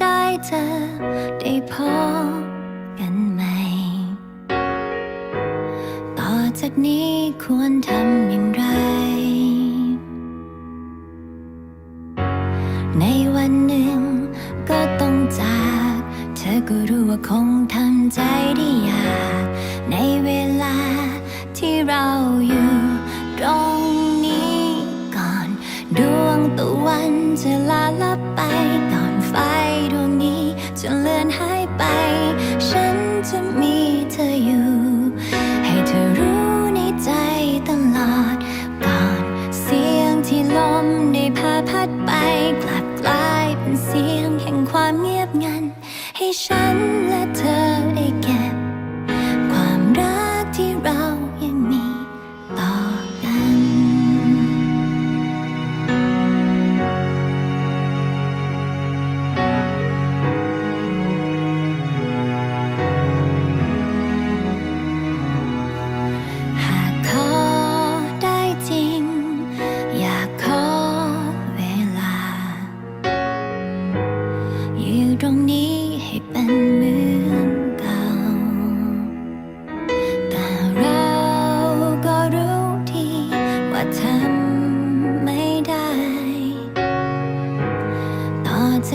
ได้เจอได้พบกันใหม่ ต่อจากนี้ควรทำอย่างไร ในวันหนึ่งก็ต้องจาก เธอก็รู้ว่าคงทำใจได้ยาก ในเวลาที่เราอยู่ หายไป ฉันจะมีเธออยู่ ให้เธอรู้ในใจตลอดก่อนเสียงที่ลมได้พาพัดไป กลับกลายเป็นเสียงแห่งความเงียบงัน ให้ฉัน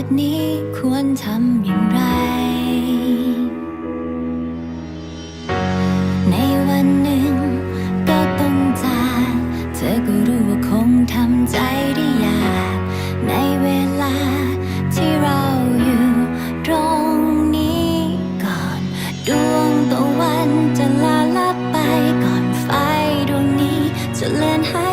ต่อจากนี้ควรทำอย่างไร ในวันหนึ่งก็ต้องจากเธอก็รู้ว่าคงทำใจได้ยากในเวลาที่เราอยู่ตรงนี้ก่อน ดวงตะวันจะลาลับไปก่อนไฟดวงนี้จะเลือนหาย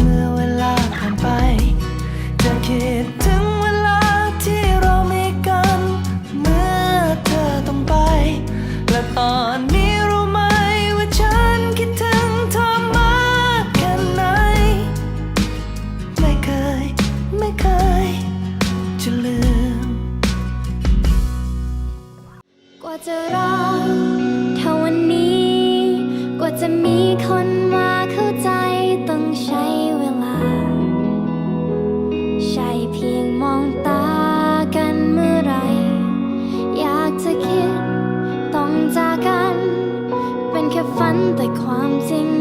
ฝันแต่ความจริง